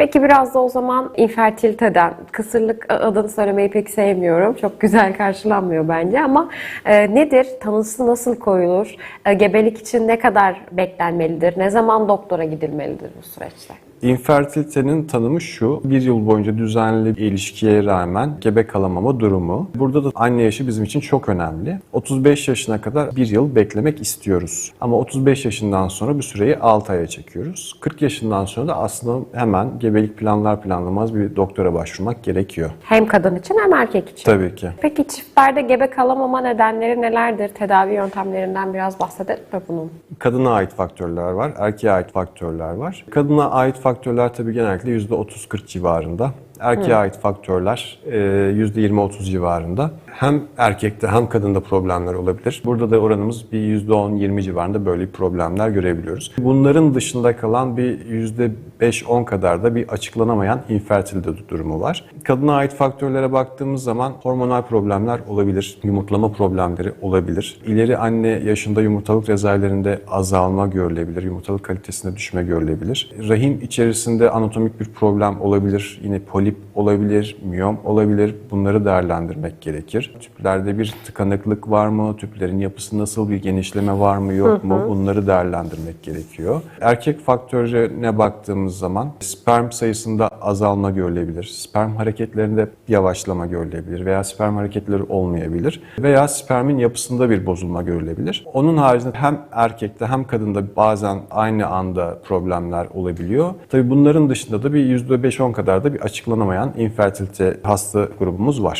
Peki biraz da o zaman infertiliteden, kısırlık adını söylemeyi pek sevmiyorum. Çok güzel karşılanmıyor bence ama e, nedir? Tanısı nasıl koyulur? E, gebelik için ne kadar beklenmelidir? Ne zaman doktora gidilmelidir bu süreçte? İnfertilitenin tanımı şu, bir yıl boyunca düzenli bir ilişkiye rağmen gebe kalamama durumu. Burada da anne yaşı bizim için çok önemli. 35 yaşına kadar bir yıl beklemek istiyoruz. Ama 35 yaşından sonra bir süreyi 6 aya çekiyoruz. 40 yaşından sonra da aslında hemen gebelik planlar planlamaz bir doktora başvurmak gerekiyor. Hem kadın için hem erkek için. Tabii ki. Peki çiftlerde gebe kalamama nedenleri nelerdir? Tedavi yöntemlerinden biraz bahsedelim mi bunun? Kadına ait faktörler var, erkeğe ait faktörler var. Kadına ait faktörler tabii genellikle %30-40 civarında. Erkeğe ait faktörler e, %20-30 civarında. Hem erkekte hem kadında problemler olabilir. Burada da oranımız bir %10-20 civarında böyle problemler görebiliyoruz. Bunların dışında kalan bir %5-10 kadar da bir açıklanamayan infertilite durumu var. Kadına ait faktörlere baktığımız zaman hormonal problemler olabilir, yumurtlama problemleri olabilir. İleri anne yaşında yumurtalık rezervlerinde azalma görülebilir, yumurtalık kalitesinde düşme görülebilir. Rahim içerisinde anatomik bir problem olabilir, yine polip olabilir, miyom olabilir. Bunları değerlendirmek gerekir. Tüplerde bir tıkanıklık var mı? Tüplerin yapısı nasıl? Bir genişleme var mı yok mu? Bunları değerlendirmek gerekiyor. Erkek faktörüne baktığımız zaman sperm sayısında azalma görülebilir. Sperm hareketlerinde yavaşlama görülebilir veya sperm hareketleri olmayabilir veya spermin yapısında bir bozulma görülebilir. Onun haricinde hem erkekte hem kadında bazen aynı anda problemler olabiliyor. Tabii bunların dışında da bir %5-10 kadar da bir açıklanamayan infertilite hasta grubumuz var.